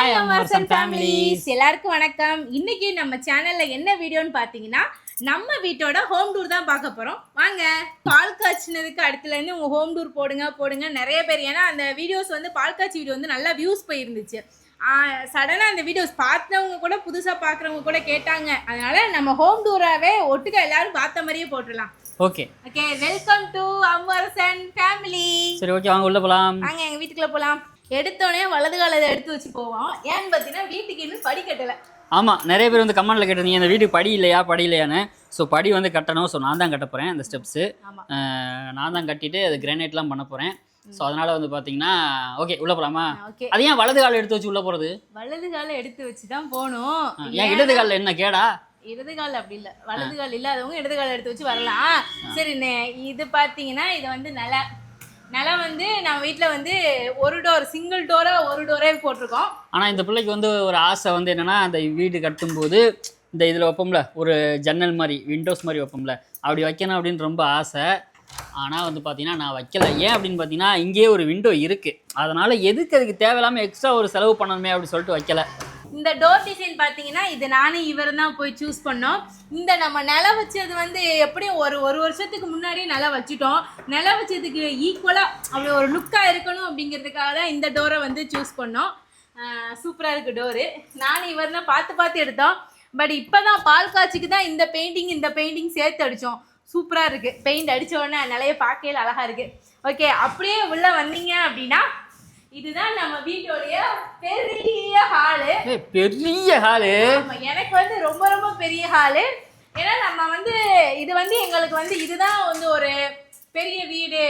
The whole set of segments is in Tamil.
ஹாய் அமர்சன் ஃபேமிலிஸ் எல்லாருக்கும் வணக்கம். இன்னைக்கு நம்ம சேனல்ல என்ன வீடியோன்னு பாத்தீங்கன்னா நம்ம வீட்டோட ஹோம் டூர் தான் பார்க்க போறோம். வாங்க பால் காய்ச்சினதுக்கு அடுத்துல இருந்து உங்க ஹோம் டூர் போடுங்க போடுங்க. நிறைய பேர் ஏன்னா அந்த வீடியோஸ் வந்து பால் காய்ச்சி வீடியோ வந்து நல்லா வியூஸ் போயிருந்துச்சு. சடனா அந்த வீடியோஸ் பார்த்தவங்க கூட புதுசா பாக்குறவங்க கூட கேட்டாங்க. அதனால நம்ம ஹோம் டூராவே ஒட்டுக்க எல்லாரும் பார்த்த மாதிரியே போட்டுடலாம். Okay okay welcome to Amarsan family சரி ஓகே வாங்க உள்ள போலாம். வாங்க எங்க வீட்டுக்குள்ள போலாம். எடுத்தோடனே வலது காலத்தை எடுத்து வச்சு போவோம் ஏன்னு பார்த்தீங்கன்னா வீட்டுக்கு இன்னும் படி கட்டல. ஆமாம் நிறைய பேர் வந்து கமெண்ட்ல கேட்டிருந்தீங்க இந்த வீட்டுக்கு படி இல்லையா படி இல்லையான்னு. ஸோ படி வந்து கட்டணும். ஸோ நான் தான் கட்ட போகிறேன் அந்த ஸ்டெப்ஸு நான் தான் கட்டிட்டு அது கிரானைட்லாம் பண்ண போகிறேன் ஸோ அதனால் வந்து பார்த்தீங்கன்னா ஓகே உள்ளே போகலாமா ஓகே அது ஏன் வலது கால் எடுத்து வச்சு உள்ளே போகிறது வலது காலை எடுத்து வச்சு தான் போகணும். ஏன் இடது காலில் என்ன கேடா? இடது கால் அப்படி இல்ல. வலது கால் இல்லாதவங்க இடது கால் எடுத்து வச்சு வரலாம். சரி நே- இது பாத்தீங்கன்னா இது வந்து நில. நிலம் வந்து நம்ம வீட்டில் வந்து ஒரு டோர் சிங்கிள் டோராக ஒரு டோரே போட்டிருக்கோம். ஆனால் இந்த பிள்ளைக்கு வந்து ஒரு ஆசை வந்து என்னென்னா அந்த வீடு கட்டும்போது இந்த இதில் வைப்போம்ல ஒரு ஜன்னல் மாதிரி விண்டோஸ் மாதிரி வைப்போம்ல அப்படி வைக்கணும் அப்படின்னு ரொம்ப ஆசை. ஆனால் வந்து பார்த்தீங்கன்னா நான் வைக்கல. ஏன் அப்படின்னு பார்த்தீங்கன்னா இங்கேயே ஒரு விண்டோ இருக்குது அதனால் எதுக்கு அதுக்கு தேவையில்லாமல் எக்ஸ்ட்ரா ஒரு செலவு பண்ணணுமே அப்படின்னு சொல்லிட்டு வைக்கலை. இந்த டோர் டிசைன் பார்த்தீங்கன்னா இது நானும் இவர் தான் போய் சூஸ் பண்ணோம். இந்த நம்ம நில வச்சது வந்து எப்படியும் ஒரு ஒரு வருஷத்துக்கு முன்னாடியே நில வச்சுட்டோம். நில வச்சதுக்கு ஈக்குவலாக அவ்வளோ ஒரு லுக்காக இருக்கணும் அப்படிங்கிறதுக்காக தான் இந்த டோரை வந்து சூஸ் பண்ணோம். சூப்பராக இருக்குது டோரு நானும் இவர் தான் பார்த்து பார்த்து எடுத்தோம். பட் இப்போ தான் பால் காய்ச்சிக்கு தான் இந்த பெயிண்டிங் இந்த பெயிண்டிங் சேர்த்து அடித்தோம் சூப்பராக இருக்குது பெயிண்ட் அடித்த உடனே நிலைய பார்க்கையில் அழகாக இருக்குது ஓகே அப்படியே உள்ளே வந்தீங்க அப்படின்னா இதுதான் நம்ம வீட்டோடைய பெரிய ஹாலு பெரிய ஹாலு எனக்கு வந்து ரொம்ப ரொம்ப பெரிய ஹாலு ஏன்னா நம்ம வந்து இது வந்து எங்களுக்கு வந்து இதுதான் வந்து ஒரு பெரிய வீடு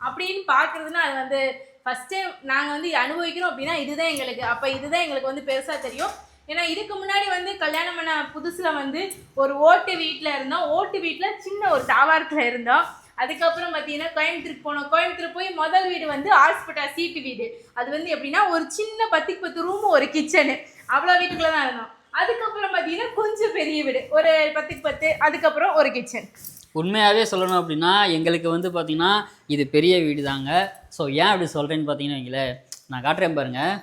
அப்படின்னு பார்க்குறதுனா அது வந்து ஃபஸ்ட் டைம் நாங்கள் வந்து அனுபவிக்கிறோம் அப்படின்னா இதுதான் எங்களுக்கு. அப்போ இதுதான் எங்களுக்கு வந்து பெருசாக தெரியும். ஏன்னா இதுக்கு முன்னாடி வந்து கல்யாணம் பண்ண புதுசில் வந்து ஒரு ஓட்டு வீட்டில் இருந்தோம். ஓட்டு வீட்டில் சின்ன ஒரு தாவாரத்தில் இருந்தோம். அதுக்கப்புறம் பார்த்தீங்கன்னா கோயம்புத்தூர் போனோம். கோயம்புத்தூர் போய் முதல் வீடு வந்து ஹாஸ்பிட்டல் சீட்டு வீடு. அது வந்து எப்படின்னா ஒரு சின்ன பத்துக்கு பத்து ரூமு ஒரு கிச்சனு அவ்வளோ வீட்டுக்குள்ளே தான் இருந்தோம். அதுக்கப்புறம் பார்த்தீங்கன்னா கொஞ்சம் பெரிய வீடு. ஒரு பத்துக்கு பத்து அதுக்கப்புறம் ஒரு கிச்சன் உண்மையாகவே சொல்லணும் அப்படின்னா எங்களுக்கு வந்து பார்த்திங்கன்னா இது பெரிய வீடு தாங்க ஸோ ஏன் அப்படி சொல்கிறேன்னு பார்த்தீங்கன்னா வைங்களேன். நான் காட்டுறேன் பாருங்கள்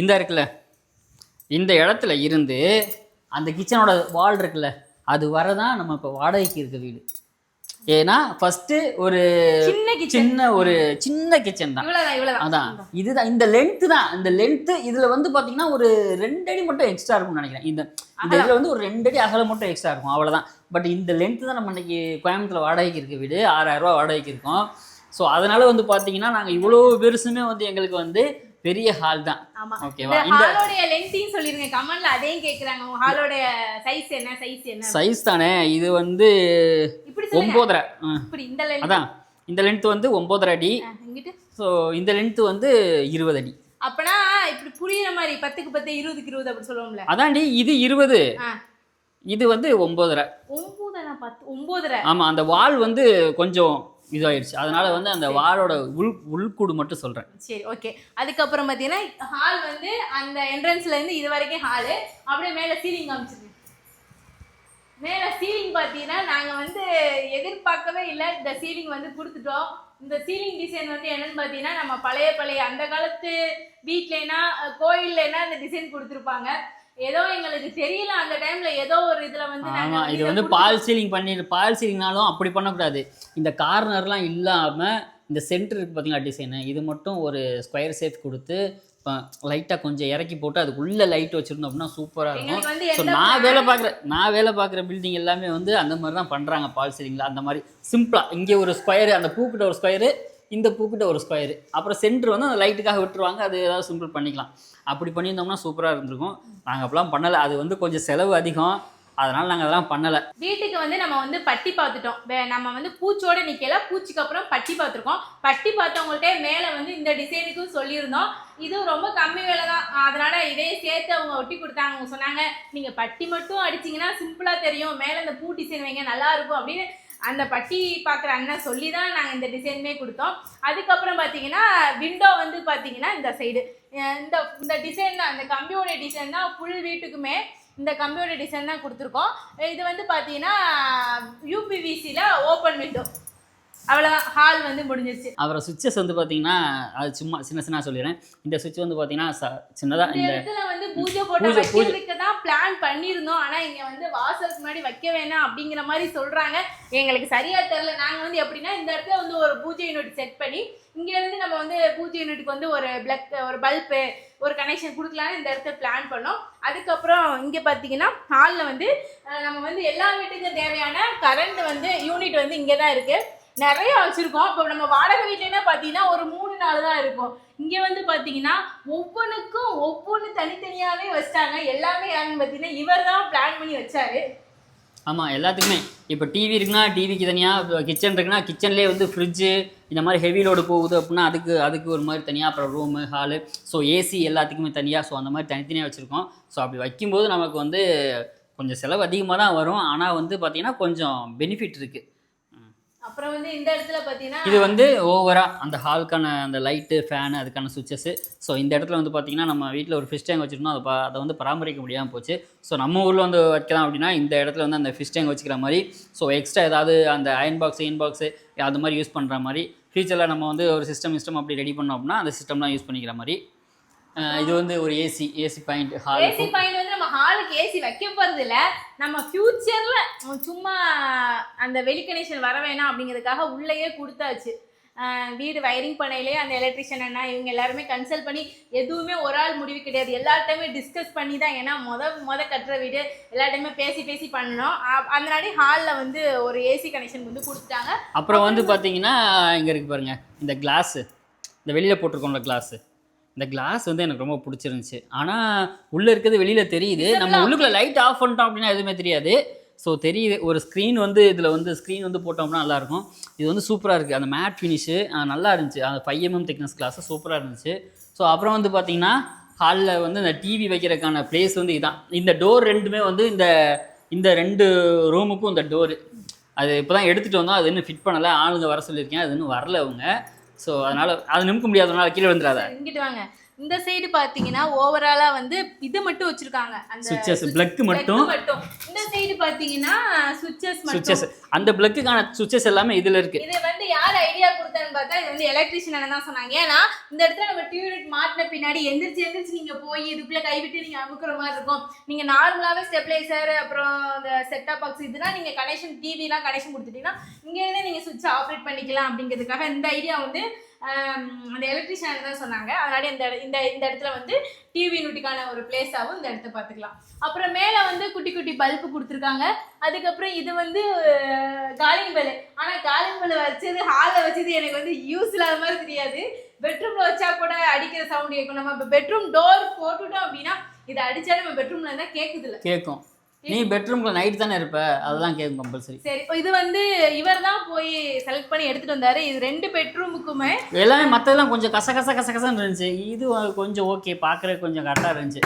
இந்த இருக்குல்ல. இந்த இடத்துல இருந்து அந்த கிச்சனோட வால் இருக்குல்ல. அது வரதான் நம்ம இப்போ வாடகைக்கு இருக்க வீடு. ஏன்னா ஃபஸ்ட்டு ஒரு சின்ன ஒரு சின்ன கிச்சன் தான். அதான். இதுதான் இந்த லென்த்து தான். இந்த லென்த்து இதில் வந்து பார்த்தீங்கன்னா ஒரு ரெண்டு அடி மட்டும் எக்ஸ்ட்ரா இருக்கும்னு நினைக்கிறேன். இந்த இந்த இதில் வந்து ஒரு ரெண்டு அடி அகலம் மட்டும் எக்ஸ்ட்ரா இருக்கும். அவ்வளோதான் பட் இந்த லென்த்து தான் நம்ம இன்னைக்கு கோயம்புத்தூர் வாடகைக்கு இருக்க வீடு. ஆறாயிரம் ரூபாய் வாடகைக்கு இருக்கோம். ஸோ அதனால வந்து பார்த்தீங்கன்னா நாங்கள் இவ்வளோ பெருசுமே வந்து எங்களுக்கு வந்து பெரிய ஹால் தான். ஆமா. ஓகேவா இந்த ஹாலோடைய லென்த்தையும் சொல்லிருங்க. கமெண்ட்ல அதையும் கேக்குறாங்க. உங்க ஹாலோடைய சைஸ் என்ன? சைஸ் என்ன? சைஸ் தானே. இது வந்து இப்படி ஆ, இப்படி இந்த லென்த் அதான். இந்த லென்த் வந்து ஒம்போதரை அடி. இங்கிட்டு. ஸோ இந்த லென்த் வந்து இருபது அடி. அப்பனா இப்படி புரியுற மாதிரி பத்துக்கு பத்து இருபதுக்கு இருபது அப்படி சொல்லுவோம்ல. அதாண்டி இது இருபது. இது வந்து ஒம்போதரை. ஒன்பதுனா பத்து ஒன்பதரை ஆமாம் அந்த வால் வந்து கொஞ்சம் இதாயிடுச்சு அதனால வந்து அந்த வாலோட உள் உள்கூடு மட்டும் சொல்கிறேன் சரி ஓகே அதுக்கப்புறம் பார்த்தீங்கன்னா ஹால் வந்து அந்த என்ட்ரன்ஸ்ல இருந்து இது வரைக்கும் ஹாலு அப்படியே மேலே சீலிங் காமிச்சிருக்கு. மேலே சீலிங் பார்த்தீங்கன்னா நாங்கள் வந்து எதிர்பார்க்கவே இல்லை. இந்த சீலிங் வந்து கொடுத்துட்டோம். இந்த சீலிங் டிசைன் வந்து என்னன்னு பார்த்தீங்கன்னா நம்ம பழைய பழைய அந்த காலத்து வீட்லனா கோயில்லனா இந்த டிசைன் கொடுத்துருப்பாங்க. ஏதோ எங்களுக்கு தெரியல அந்த டைம்ல ஏதோ ஒரு இதுல வந்து ஆமாம் இது வந்து பால் சீலிங் பண்ணி பால் சீலிங்னாலும் அப்படி பண்ணக்கூடாது. இந்த கார்னர்லாம் இல்லாமல் இந்த சென்டர் இருக்கு பார்த்தீங்களா டிசைனு இது மட்டும் ஒரு ஸ்கொயர் ஷேப் கொடுத்து இப்போ லைட்டாக கொஞ்சம் இறக்கி போட்டு அதுக்குள்ளே லைட் வச்சுருந்தோம் அப்படின்னா சூப்பராக இருக்கும். ஸோ நான் வேலை பார்க்குற நான் வேலை பார்க்குற பில்டிங் எல்லாமே வந்து அந்த மாதிரி தான் பண்ணுறாங்க பால் சீலிங்கில் அந்த மாதிரி சிம்பிளாக இங்கே ஒரு ஸ்கொயரு அந்த பூக்கிட்ட ஒரு ஸ்கொயரு இந்த பூக்கிட்ட ஒரு ஸ்கொயரு அப்புறம் சென்டர் வந்து அந்த லைட்டுக்காக விட்டுருவாங்க. அது ஏதாவது சிம்பிள் பண்ணிக்கலாம். அப்படி பண்ணியிருந்தோம்னா சூப்பராக இருந்திருக்கும். நாங்கள் அப்போலாம் பண்ணலை. அது வந்து கொஞ்சம் செலவு அதிகம். அதனால் நாங்கள் அதெல்லாம் பண்ணலை. வீட்டுக்கு வந்து நம்ம வந்து பட்டி பார்த்துட்டோம். வே- நம்ம வந்து பூச்சோட நிற்கல பூச்சிக்கு அப்புறம் பட்டி பார்த்துருக்கோம். பட்டி பார்த்தவங்கள்ட்ட மேலே வந்து இந்த டிசைனுக்கும் சொல்லியிருந்தோம். இது ரொம்ப கம்மி விலை தான். அதனால இதே சேர்த்து அவங்க ஒட்டி கொடுத்தாங்க. அவங்க சொன்னாங்க நீங்கள் பட்டி மட்டும் அடிச்சிங்கன்னா சிம்பிளாக தெரியும். மேலே இந்த பூ டிசைன் வைங்க நல்லா இருக்கும். அப்படின்னு அந்த பட்டி பார்க்குற அண்ணன் சொல்லி தான் நாங்கள் இந்த டிசைனுமே கொடுத்தோம். அதுக்கப்புறம் பார்த்தீங்கன்னா விண்டோ வந்து பார்த்தீங்கன்னா இந்த சைடு இந்த இந்த டிசைன் தான் இந்த கம்பியோட டிசைன் தான் ஃபுல் வீட்டுக்குமே இந்த கம்பியோட டிசைன் தான் கொடுத்துருக்கோம். இது வந்து பார்த்தீங்கன்னா யூபிவிசியில் ஓப்பன் விண்டோ அவ்வளவுதான் ஹால் வந்து முடிஞ்சிருச்சு. அப்புறம் சுவிட்சஸ் வந்து பார்த்தீங்கன்னா அது சும்மா சின்ன சின்ன சொல்லிடுறேன். இந்த சுவிட்ச் வந்து பார்த்தீங்கன்னா ச- சின்னதா இந்த இடத்துல வந்து பூஜை போட்டு. வைக்கிறதுக்கு தான் பிளான் பண்ணியிருந்தோம். ஆனா இங்க வந்து வாசலுக்கு முன்னாடி வைக்க வேணாம் அப்படிங்கிற மாதிரி சொல்றாங்க. எங்களுக்கு சரியா தெரியல. நாங்க வந்து எப்படின்னா இந்த இடத்துல வந்து ஒரு பூஜை யூனிட் செட் பண்ணி இங்க இருந்து நம்ம வந்து பூஜை யூனிட்டுக்கு வந்து ஒரு பிளக் ஒரு பல்பு ஒரு கனெக்ஷன் கொடுக்கலான்னு இந்த இடத்துல பிளான் பண்ணோம். அதுக்கப்புறம் இங்க பாத்தீங்கன்னா ஹால்ல வந்து நம்ம வந்து எல்லா வீட்டுக்கும் தேவையான கரண்ட் வந்து யூனிட் வந்து இங்கே தான் இருக்கு. நிறைய வச்சிருக்கோம். இப்போ நம்ம வாடகை வீட்டுலன்னா பார்த்தீங்கன்னா ஒரு மூணு நாள் தான் இருக்கும். இங்கே வந்து பார்த்தீங்கன்னா ஒவ்வொன்றுக்கும் ஒவ்வொன்று தனித்தனியாகவே வச்சிட்டாங்க. எல்லாமே யாருன்னு பார்த்தீங்கன்னா இவர் தான் பிளான் பண்ணி வச்சாரு. ஆமாம் எல்லாத்துக்குமே. இப்போ டிவி இருக்குன்னா டிவிக்கு தனியாக கிச்சன் இருக்குன்னா கிச்சன்லேயே வந்து ஃப்ரிட்ஜு இந்த மாதிரி ஹெவி லோடு போகுது அப்படின்னா அதுக்கு அதுக்கு ஒரு மாதிரி தனியாக அப்புறம் ரூமு ஹாலு ஸோ ஏசி எல்லாத்துக்குமே தனியாக ஸோ அந்த மாதிரி தனித்தனியாக வச்சுருக்கோம். ஸோ அப்படி வைக்கும்போது நமக்கு வந்து கொஞ்சம் செலவு அதிகமாக தான் வரும். ஆனால் வந்து பார்த்திங்கன்னா கொஞ்சம் பெனிஃபிட் இருக்குது அப்புறம் வந்து இந்த இடத்துல பார்த்தீங்கன்னா இது வந்து ஓவராக அந்த ஹாலுக்கான அந்த லைட்டு ஃபேனு அதுக்கான சுவிச்சஸ் ஸோ இந்த இடத்துல வந்து பார்த்தீங்கன்னா நம்ம வீட்டில் ஒரு ஃபிஷ் டேங்க் வச்சுருந்தோம். அதை பா- அதை வந்து பராமரிக்க முடியாமல் போச்சு. ஸோ நம்ம ஊரில் வந்து வைக்கலாம் அப்படின்னா இந்த இடத்துல வந்து அந்த ஃபிஷ் டேங்க் வச்சுக்கிற மாதிரி. ஸோ எக்ஸ்ட்ரா ஏதாவது அந்த அயன் பாக்ஸ் இன் பாக்ஸு அது மாதிரி யூஸ் பண்ணுற மாதிரி. ஃபியூச்சரில் நம்ம வந்து ஒரு சிஸ்டம் சிஸ்டம் அப்படி ரெடி பண்ணோம் அப்படின்னா அந்த சிஸ்டம்லாம் யூஸ் பண்ணிக்கிற மாதிரி. இது வந்து ஒரு AC AC point hall AC point வந்து நம்ம ஹாலுக்கு ஏசி வைக்க போறது இல்ல நம்ம ஃபியூச்சர்ல சும்மா அந்த வெளி கனெக்ஷன் வர வேணாம் அப்படிங்கிறதுக்காக உள்ளேயே கொடுத்தாச்சு. வீடு வயரிங் பண்ணையிலே அந்த எலக்ட்ரிஷியன் அண்ணா இவங்க எல்லாருமே கன்சல்ட் பண்ணி எதுவுமே ஒரு ஆள் முடிவு கிடையாது. எல்லார்ட்டையுமே டிஸ்கஸ் பண்ணி தான் ஏன்னா முத முத கட்டுற வீடு எல்லார்ட்டையுமே பேசி பேசி பண்ணணும். அதனாடி ஹாலில் வந்து ஒரு ஏசி கனெக்ஷன் வந்து கொடுத்துட்டாங்க. அப்புறம் வந்து பார்த்தீங்கன்னா இங்கே இருக்கு பாருங்க இந்த கிளாஸு இந்த வெளியில் போட்டிருக்கோம்ல கிளாஸு இந்த கிளாஸ் வந்து எனக்கு ரொம்ப பிடிச்சிருந்துச்சு. ஆனால் உள்ளே இருக்கிறது வெளியில் தெரியுது. நம்ம உள்ளுக்குள்ள லைட் ஆஃப் பண்ணிட்டோம் அப்படின்னா எதுவுமே தெரியாது. ஸோ தெரியுது. ஒரு ஸ்க்ரீன் வந்து இதில் வந்து ஸ்க்ரீன் வந்து போட்டோம்னா நல்லாயிருக்கும். இது வந்து சூப்பராக இருக்குது அந்த மேட் ஃபினிஷு நல்லா இருந்துச்சு. அந்த ஃபைவ் எம்எம் திக்னஸ் கிளாஸு சூப்பராக இருந்துச்சு. ஸோ அப்புறம் வந்து பார்த்தீங்கன்னா ஹாலில் வந்து இந்த டிவி வைக்கிறதுக்கான ப்ளேஸ் வந்து இதான். இந்த டோர் ரெண்டுமே வந்து இந்த இந்த ரெண்டு ரூமுக்கும் இந்த டோரு அது இப்போ தான் எடுத்துகிட்டு வந்தோம். அது இன்னும் ஃபிட் பண்ணலை. ஆளுங்க வர சொல்லியிருக்கேன். அது இன்னும் வரல அவங்க. ஸோ அதனால் அது நிமிக்க முடியாதனால கீழே வந்துடாத இங்கிட்டு வாங்க. இந்த சைடு பாத்தீங்கன்னா ஓவராலா வந்து இது மட்டும் வச்சிருக்காங்க. அந்த சுவிச்சஸ் பிளக்கு plug மட்டும். மட்டும். இந்த சைடு பாத்தீங்கன்னா சுவிட்சஸ் மட்டும். சுவிச்சஸ் அந்த பிளக்குக்கான சுவிச்சஸ் எல்லாமே இதில் இருக்குது இது வந்து யார் ஐடியா கொடுத்தான்னு பார்த்தா இது வந்து எலக்ட்ரிஷியன் தான் சொன்னாங்க. ஏன்னா இந்த இடத்துல நம்ம டியூனிட் மாட்டின பின்னாடி எந்திரிச்சு எந்திரிச்சு நீங்க போய் இதுக்குள்ள கைவிட்டு நீங்க அமுக்குற மாதிரி இருக்கும். நீங்க நார்மலாவே ஸ்டெபிளைசர் அப்புறம் இந்த செட்டப் பாக்ஸ் இதெல்லாம் நீங்க கனெக்ஷன் டிவிலாம் கனெக்ஷன் கொடுத்துட்டீங்கன்னா இங்க இருந்தே நீங்க சுவிட்ச் ஆப்ரேட் பண்ணிக்கலாம் அப்படிங்கிறதுக்காக இந்த ஐடியா வந்து அந்த எலக்ட்ரிஷியன் தான் சொன்னாங்க. அதனால இந்த இந்த இந்த இடத்துல வந்து டிவி நூட்டிக்கான ஒரு பிளேஸாகவும் இந்த இடத்த பார்த்துக்கலாம். அப்புறம் மேலே வந்து குட்டி குட்டி பல்பு கொடுத்துருக்காங்க. அதுக்கப்புறம் இது வந்து காலிம்பல் ஆனால் காலிம்பல் வச்சது ஹாலில் வச்சது எனக்கு வந்து யூஸ் இல்லாத மாதிரி தெரியாது. பெட்ரூமில் வச்சா கூட அடிக்கிற சவுண்ட் கேட்கும். நம்ம இப்போ பெட்ரூம் டோர் போட்டுட்டோம் அப்படின்னா இதை அடிச்சா நம்ம பெட்ரூமில் இருந்தால் கேட்குது இல்லை. கேட்கும் நீ பெட்ரூம்குள்ள நைட் தானே இருப்ப? அதெல்லாம் கேட்கும் கம்பல்சரி சரி இது வந்து இவர் தான் போய் செலக்ட் பண்ணி எடுத்துட்டு வந்தாரு. இது ரெண்டு பெட்ரூமுக்குமே எல்லாமே மற்றதெல்லாம் கொஞ்சம் கச கச கச கசன்னு இருந்துச்சு. இது கொஞ்சம் ஓகே பார்க்குறதுக்கு கொஞ்சம் கரெக்டாக இருந்துச்சு.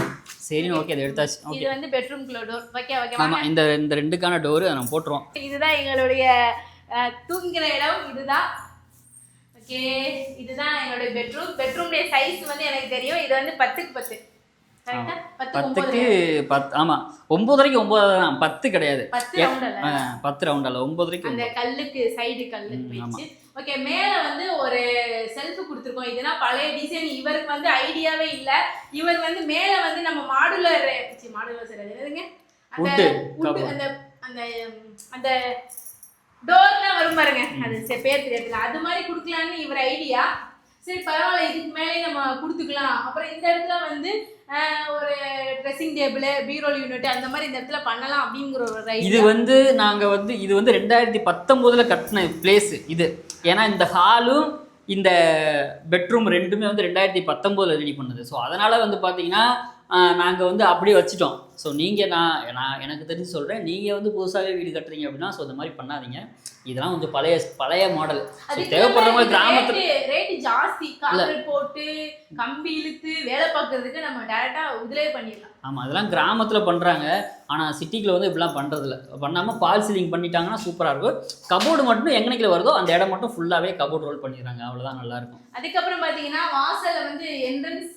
சரின்னு ஓகே அதை எடுத்தாச்சு. இது ஓகே வந்து பெட்ரூம்குள்ள டோர் வைக்க வைக்க ஆமாம் இந்த இந்த ரெண்டுக்கான டோரு நம்ம போட்டுருவோம். இதுதான் எங்களுடைய அஹ், தூங்குற இடம். இதுதான். ஓகே இதுதான் எங்களுடைய பெட்ரூம் பெட்ரூம்டைய சைஸ் வந்து எனக்கு தெரியும். இது வந்து பத்துக்கு பத்து கரெக்டா பத்து. பத்துக்கு ஒன்பது பத்து ஆமாம் ஒம்பதரைக்கு ஒம்பது தான் பத்து கிடையாது. பத்து ரவுண்ட் அல்ல. ஒம்பதரைக்கு அந்த கல்லுக்கு சைடு ஆமா. வச்சு. ஓகே மேல வந்து ஒரு செல்ஃப் கொடுத்துருக்கோம். இதுனா பழைய டிசைன் இவருக்கு வந்து ஐடியாவே இல்ல. இவர் வந்து மேல வந்து நம்ம மாடுலர் மாடுலர் சரி என்னதுங்க? அந்த. அந்த அந்த அந்த டோர்லாம் வரும் பாருங்க. அது பேர் தெரியல அது மாதிரி கொடுக்கலான்னு இவர் ஐடியா சரி பரவாயில்ல. இதுக்கு மேலே நம்ம கொடுத்துக்கலாம். அப்புறம் இந்த இடத்துல வந்து ஒரு ட்ரெஸ்ஸிங் டேபிள் பீரோல் யூனிட் அந்த மாதிரி இந்த இடத்துல பண்ணலாம் அப்படிங்கிற ஒரு இது வந்து நாங்கள் வந்து இது வந்து ரெண்டாயிரத்தி பத்தொம்போதில் கட்டின பிளேஸ் இது. ஏன்னா இந்த ஹாலும் இந்த பெட்ரூம் ரெண்டுமே வந்து ரெண்டாயிரத்தி பத்தொம்போதில் ரெடி பண்ணது. ஸோ அதனால் வந்து பார்த்தீங்கன்னா நாங்கள் வந்து அப்படியே வச்சுட்டோம். ஸோ நீங்கள் நான் நான் எனக்கு தெரிஞ்சு சொல்கிறேன் நீங்கள் வந்து புதுசாகவே வீடு கட்டுறீங்க அப்படின்னா ஸோ இந்த மாதிரி பண்ணாதீங்க. இதெல்லாம் கொஞ்சம் பழைய பழைய மாடல் ஸோ தேவைப்படுறவங்க கிராமத்தில் ரேட் ஜாஸ்தி. காங்கிரீட் போட்டு கம்பி இழுத்து வேலை பார்க்கறதுக்கு நம்ம டைரக்டா உதிலே பண்ணிடலாம். ஆமாம் அதெல்லாம் கிராமத்தில் பண்ணுறாங்க ஆனால் சிட்டிக்குள்ள வந்து இப்படிலாம் பண்ணுறதில்ல பண்ணாமல் பால் சீலிங் பண்ணிட்டாங்கன்னா சூப்பராக இருக்கும். கபோர்டு மட்டும் எங்கனைக்கில் வருதோ அந்த இடம் மட்டும் ஃபுல்லாகவே கபோர்ட் ரோல் பண்ணிடுறாங்க. அவ்வளோதான் நல்லாயிருக்கும். அதுக்கப்புறம் பாத்தீங்கன்னா வாசல்ல வந்து என்ட்ரன்ஸ்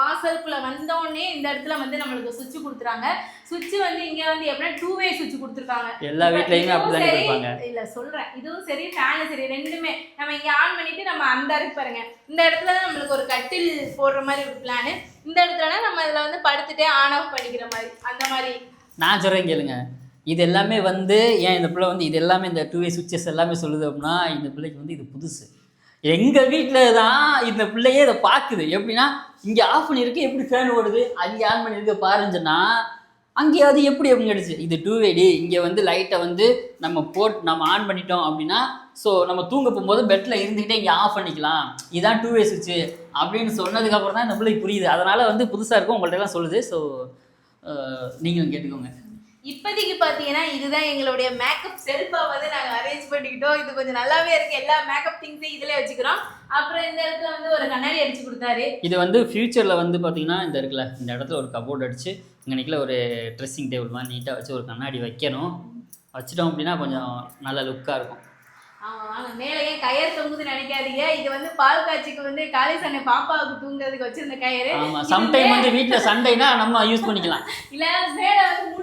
வாசலுக்குள்ள வந்தோடனே இந்த இடத்துல வந்து நம்மளுக்கு சுவிட்ச் கொடுத்துறாங்க சுவிட்ச் வந்து இங்க வந்து எப்படின்னா டூ வே சுவிட்ச் கொடுத்துருக்காங்க. எல்லா வீட்லயுமே அப்படிதானே கொடுப்பாங்க. இல்ல சொல்றேன். இதுவும் சரி ஃபேனும் சரி. ரெண்டுமே நம்ம இங்க ஆன் பண்ணிட்டு நம்ம அந்த இருக்கு பாருங்க. இந்த இடத்துல தான் நம்மளுக்கு ஒரு கட்டில் போடுற மாதிரி ஒரு பிளான் இந்த இடத்துல நம்ம இதுல வந்து படுத்துட்டே ஆன் ஆஃப் பண்ணிக்கிற மாதிரி அந்த மாதிரி. நான் சொல்கிறேன் கேளுங்க. இது எல்லாமே வந்து ஏன் இந்த பிள்ளை வந்து இது எல்லாமே இந்த டூ வே சுவிச்சஸ் எல்லாமே சொல்லுது அப்படின்னா இந்த பிள்ளைக்கு வந்து இது புதுசு. எங்கள் வீட்டில் தான் இந்த பிள்ளையே இதை பார்க்குது. எப்படின்னா இங்கே ஆஃப் பண்ணியிருக்கு எப்படி ஃபேன் ஓடுது? அங்கே ஆன் பண்ணியிருக்கு பாருன்னு சொன்னா அங்கே அது எப்படி அப்படின்னு கேட்டுச்சு. இது டூ. வேடி இங்கே வந்து லைட்டை வந்து நம்ம போட் நம்ம ஆன் பண்ணிட்டோம் அப்படின்னா ஸோ நம்ம தூங்க போகும்போது பெட்டில் இருந்துக்கிட்டே இங்கே ஆஃப் பண்ணிக்கலாம். இதான் டூ வே சுவிட்சு அப்படின்னு சொன்னதுக்கப்புறம் தான் இந்த பிள்ளைக்கு புரியுது. அதனால் வந்து புதுசாக இருக்கும் உங்கள்கிட்ட எல்லாம் சொல்லுது. ஸோ நீங்களும் கேட்டுக்கோங்க. இப்போதைக்கு பார்த்தீங்கன்னா இதுதான் எங்களுடைய மேக்கப் செல்ஃபா வந்து நாங்கள் அரேஞ்ச் பண்ணிக்கிட்டோம். இது கொஞ்சம் நல்லாவே இருக்கு. எல்லா மேக்கப் திங்ஸையும் இதில் வச்சுக்கிறோம். அப்புறம் இந்த இடத்துல வந்து ஒரு கண்ணாடி அடிச்சு கொடுத்தாரு. இது வந்து ஃப்யூச்சரில் வந்து பார்த்தீங்கன்னா இந்த இருக்குல்ல இந்த இடத்துல ஒரு கபோர்ட் அடிச்சு இங்கே ஒரு ட்ரெஸ்ஸிங் டேபிள் மாதிரி நீட்டாக வச்சு ஒரு கண்ணாடி வைக்கணும். வச்சிட்டோம் அப்படின்னா கொஞ்சம் நல்ல லுக்காக இருக்கும். ஆமா வாங்க. மேலே ஏன் கயர் தொங்குதுன்னு நினைக்காதீங்க. இது வந்து பால் காட்சிக்கு வந்து காலை சண்டை பாப்பாவுக்கு தூங்குறதுக்கு வச்சிருந்த கயிறு. ஆமாம் சம்டைம் வந்து வீட்டில் சண்டைனா நம்ம யூஸ் பண்ணிக்கலாம். இல்ல மேல வந்து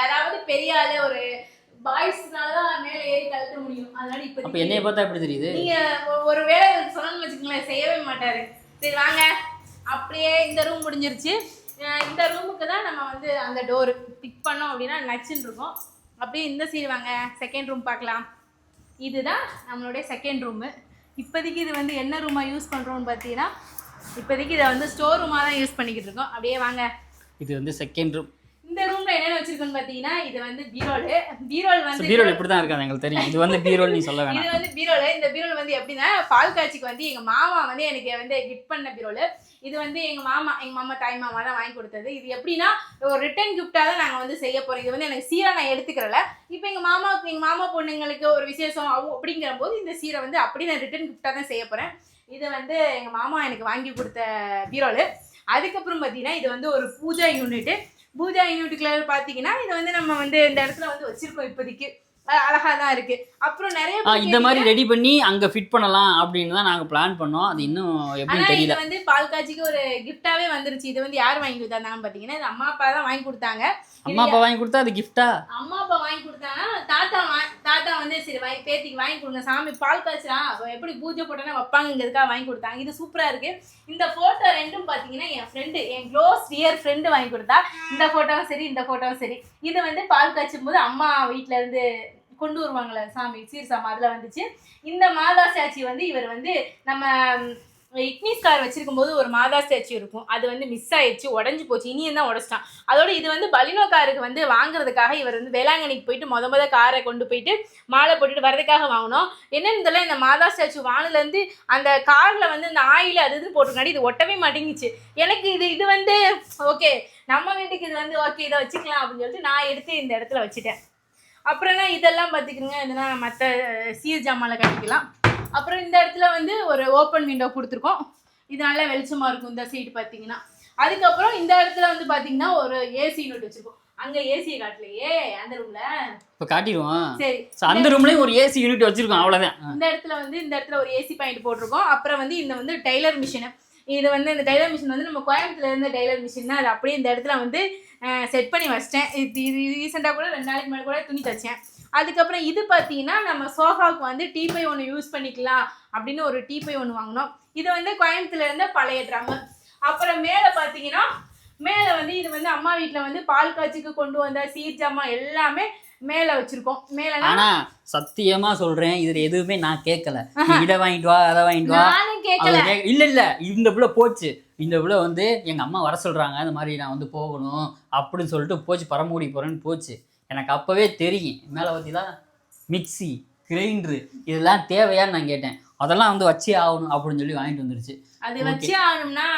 யாராவது பெரிய ஆளு ஒரு பாய்ஸ்னால தான் மேல ஏறி கழட்ட முடியும். அதனால அப்போ இப்ப என்னைய பார்த்தா எப்படி தெரியுது? நீங்க ஒரு வேலை சொல்லணும்னு வச்சுக்கோங்களேன் செய்யவே மாட்டாரு. சரி வாங்க. அப்படியே இந்த ரூம் முடிஞ்சிருச்சு. இந்த ரூமுக்கு தான் நம்ம வந்து அந்த டோர் பிக் பண்ணோம் அப்படின்னா நச்சுன்னு இருக்கும். அப்படியே இந்த சைடு வாங்க. செகண்ட் ரூம் பார்க்கலாம். இதுதான் நம்மளுடைய செகண்ட் ரூமு இப்போதைக்கு இது வந்து என்ன ரூமாக யூஸ் பண்ணுறோம்னு பார்த்தீங்கன்னா இப்போதைக்கு இதை வந்து ஸ்டோர் ரூமாக தான் யூஸ் பண்ணிக்கிட்டு இருக்கோம். அப்படியே வாங்க. இது வந்து செகண்ட் ரூம் இந்த ரூம்ல என்னென்ன வச்சிருக்கோம்னு பார்த்தீங்கன்னா இது வந்து பீரோல் பீரோல் வந்து பீரோல் இப்படி தான் இருக்காது எங்களுக்கு தெரியும். இது வந்து பீரோல் நீ சொல்ல இது வேணாம் வந்து பீரோல இந்த பீரோல் வந்து எப்படின்னா பால் காட்சிக்கு வந்து எங்க மாமா வந்து எனக்கு வந்து கிஃப்ட் பண்ண பீரோல் இது வந்து எங்க மாமா எங்க மாமா தாய் மாமா தான் வாங்கி கொடுத்தது. இது எப்படின்னா ஒரு ரிட்டர்ன் கிஃப்டா தான் நாங்க வந்து செய்ய போறோம். இது வந்து எனக்கு சீரா நான் எடுத்துக்கிறல. இப்போ எங்க மாமாவுக்கு எங்க மாமா பொண்ணுங்களுக்கு ஒரு விசேஷம் அப்படிங்கிற போது இந்த சீரை வந்து அப்படி நான் ரிட்டர்ன் கிஃப்டா தான் செய்ய போறேன். இது வந்து எங்க மாமா எனக்கு வாங்கி கொடுத்த பீரோல் அதுக்கப்புறம் பார்த்தீங்கன்னா இது வந்து ஒரு பூஜா யூனிட் பூஜா யூனிட்டுக்குள்ள பார்த்தீங்கன்னா இதை வந்து நம்ம வந்து இந்த இடத்துல வந்து வச்சிருக்கோம் இப்போதைக்கு. அழகா தான் இருக்கு. அப்புறம் நிறைய இந்த மாதிரி ரெடி பண்ணி அங்கே ஃபிட் பண்ணலாம் அப்படின்னு தான் நாங்கள் பிளான் பண்ணோம். அது இன்னும் ஆனா எப்படின்னு இது தெரியல வந்து பால் காட்சிக்கு ஒரு கிஃப்டாவே வந்துருச்சு. இது வந்து யார் வாங்கி கொடுத்தாங்கன்னு பாத்தீங்கன்னா இது அம்மா அப்பா தான் வாங்கி கொடுத்தாங்க. அம்மா அப்பா வாங்கி கொடுத்தா அது கிஃப்டா அம்மா அப்பா வாங்கி கொடுத்தாங்கன்னா தாத்தா தாத்தா வந்து சரி வாங்கி பேத்திக்கு வாங்கி கொடுங்க. சாமி பால் காய்ச்சா எப்படி பூஜை போட்டோன்னா வைப்பாங்கிறதுக்காக வாங்கி கொடுத்தாங்க. இது சூப்பரா இருக்கு. இந்த போட்டோ ரெண்டும் பாத்தீங்கன்னா என் ஃப்ரெண்டு என் க்ளோஸ் டியர் ஃப்ரெண்டு வாங்கி கொடுத்தா இந்த போட்டோவும் சரி இந்த போட்டோவும் சரி. இது வந்து பால் காய்ச்சும் போது அம்மா வீட்ல இருந்து கொண்டு வருவாங்களே சாமி சீர் சாமி வந்துச்சு. இந்த மாதா ஸ்டாச்சு வந்து இவர் வந்து நம்ம இக்னிஸ் கார் வச்சிருக்கும் போது ஒரு மாதா ஸ்டாச்சு இருக்கும். அது வந்து மிஸ் ஆயிடுச்சு உடஞ்சி போச்சு இனியும் தான் உடச்சிட்டான்? அதோட இது வந்து பலினோ காருக்கு வந்து வாங்குறதுக்காக இவர் வந்து வேளாங்கண்ணிக்கு போயிட்டு மொத முத காரை கொண்டு போயிட்டு மாலை போட்டுட்டு வரதுக்காக வாங்கினோம். என்னன்னு தெரியல இந்த மாதா ஸ்டாச்சு வானிலேருந்து அந்த காரில் வந்து இந்த ஆயில் அது இது போட்டிருக்காடி இது ஒட்டவே மாட்டேங்குச்சு. எனக்கு இது இது வந்து ஓகே நம்ம வீட்டுக்கு இது வந்து ஓகே இதை வச்சுக்கலாம் அப்படின்னு சொல்லிட்டு நான் எடுத்து இந்த இடத்துல வச்சுட்டேன். அப்புறம்னா இதெல்லாம் பார்த்துக்கிங்க இதெல்லாம் மற்ற சீர் ஜாமான்ல கட்டிக்கலாம். அப்புறம் இந்த இடத்துல வந்து ஒரு ஓப்பன் விண்டோ கொடுத்துருக்கோம். இது நல்லா வெளிச்சமா இருக்கும் இந்த சைடு பார்த்தீங்கன்னா. அதுக்கப்புறம் இந்த இடத்துல வந்து பார்த்தீங்கன்னா ஒரு ஏசி யூனிட் வச்சிருக்கோம். அங்க ஏசியை காட்டலையே அந்த ரூம்ல இப்போ காட்டிடுவோம். சரி. அந்த ரூம்லேயும் ஒரு ஏசி யூனிட் வச்சிருக்கோம். அவ்வளோதான் இந்த இடத்துல வந்து இந்த இடத்துல ஒரு ஏசி பாயிண்ட் போட்டிருக்கோம். அப்புறம் வந்து இந்த வந்து டெய்லர் மிஷின் இது வந்து இந்த டெய்லர் மிஷின் வந்து நம்ம கோயம்புத்தூர்ல இருந்த டெய்லர் மிஷின் தான். அது அப்படியே இந்த இடத்துல வந்து செட் பண்ணி வச்சிட்டேன். இது இது ரீசெண்டாக கூட ரெண்டு நாளைக்கு முன்னாடி கூட துணி தச்சேன். அதுக்கப்புறம் இது பார்த்தீங்கன்னா நம்ம சோஃபாவுக்கு வந்து டீப்பை ஒன்று யூஸ் பண்ணிக்கலாம் அப்படின்னு ஒரு டீப்பை ஒன்று வாங்கினோம். இது வந்து கோயம்புத்தூர்ல இருந்த பழைய ட்ரம்மு அப்புறம் மேலே பார்த்தீங்கன்னா மேலே வந்து இது வந்து அம்மா வீட்டில் வந்து பால் காய்ச்சிக்கு கொண்டு வந்த சீர் ஜாமான் எல்லாமே மேலே வச்சிருக்கோம். மேலேனா ஆனா சத்தியமா சொல்றேன் இதுல எதுவுமே நான் கேட்கல இதை வாங்கிட்டு வா அதை வாங்கிட்டு வா. கேட்கல இல்ல இல்ல இந்த புள்ள போச்சு. இந்த புள்ள வந்து எங்க அம்மா வர சொல்றாங்க இந்த மாதிரி நான் வந்து போகணும் அப்படின்னு சொல்லிட்டு போச்சு பரமக்குடி போறேன்னு போச்சு. எனக்கு அப்பவே தெரியும். மேல பார்த்தீங்களா மிக்ஸி கிரைண்டரு இதெல்லாம் தேவையான்னு நான் கேட்டேன். அதெல்லாம் வந்து வச்சே ஆகணும் அப்படின்னு சொல்லி வாங்கிட்டு வந்துருச்சு. அது. வச்சே ஆகணும்னா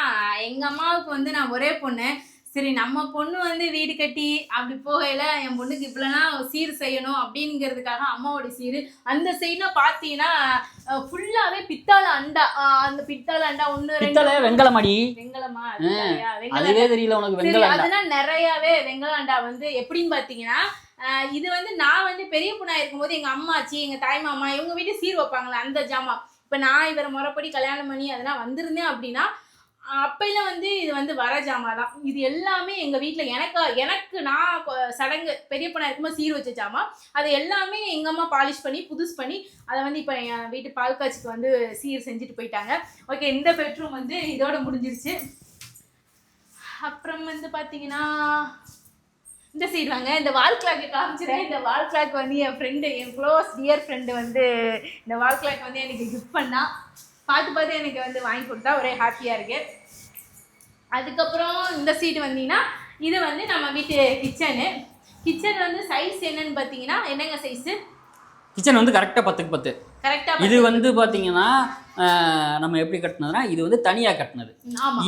எங்க அம்மாவுக்கு வந்து நான் ஒரே பொண்ணு. சரி நம்ம பொண்ணு வந்து வீடு கட்டி அப்படி போகையில என் பொண்ணுக்கு இப்படிலாம் சீர் செய்யணும் அப்படிங்கிறதுக்காக அம்மாவோட சீர். அந்த சைடுனா பார்த்தீங்கன்னா ஃபுல்லாவே பித்தாள அண்டா அந்த பித்தாள அண்டா ஒன்று ரெண்டு பித்தளை வெங்கலமாடி. வெங்கலமா? வெங்கல அதுவே தெரியல உனக்கு சரி வெங்கலம் அதெல்லாம் நிறையவே வெங்கலாண்டா வந்து எப்படின்னு பாத்தீங்கன்னா ஆஹ் இது வந்து நான் வந்து பெரிய பொண்ணா இருக்கும்போது எங்க அம்மாச்சி எங்க தாய் மாமா இவங்க வீட்டு சீர் வைப்பாங்களே அந்த ஜாமான். இப்ப நான் இவரை முறைப்படி கல்யாணம் பண்ணி அதெல்லாம் வந்திருந்தேன் அப்படின்னா அப்பெல்லாம் வந்து இது வந்து வர ஜாமா தான் இது எல்லாமே எங்கள் வீட்டில் எனக்கு எனக்கு நான் சடங்கு பெரிய பொண்ணா இருக்கும்போது சீர் வச்ச ஜாமா. அது எல்லாமே எங்கள் அம்மா பாலிஷ் பண்ணி புதுசு பண்ணி அதை வந்து இப்போ என் வீட்டு பால் காய்ச்சிக்கு வந்து சீர் செஞ்சுட்டு போயிட்டாங்க. ஓகே இந்த பெட்ரூம் வந்து இதோட முடிஞ்சிருச்சு. அப்புறம் வந்து பார்த்தீங்கன்னா இந்த சைடு வாங்க. இந்த வால் கிளாக்கு காமிச்சிடேன் இந்த வால் கிளாக் வந்து என் ஃப்ரெண்டு என் க்ளோஸ் டியர் ஃப்ரெண்டு வந்து இந்த வால் கிளாக் வந்து எனக்கு கிஃப்ட் பண்ணா. பார்த்து பார்த்து எனக்கு வந்து வாங்கி கொடுத்தா ஒரே ஹாப்பியாக இருக்கு. அதுக்கப்புறம் இந்த சீட் வந்தீங்கன்னா இது வந்து நம்ம வீட்டு கிச்சனு கிச்சன் வந்து சைஸ் என்னன்னு பார்த்தீங்கன்னா என்னங்க சைஸு கிச்சன் வந்து கரெக்டாக பத்துக்கு பத்து. கரெக்டாக இது வந்து பார்த்தீங்கன்னா நம்ம எப்படி கட்டினதுன்னா இது வந்து தனியாக கட்டினது.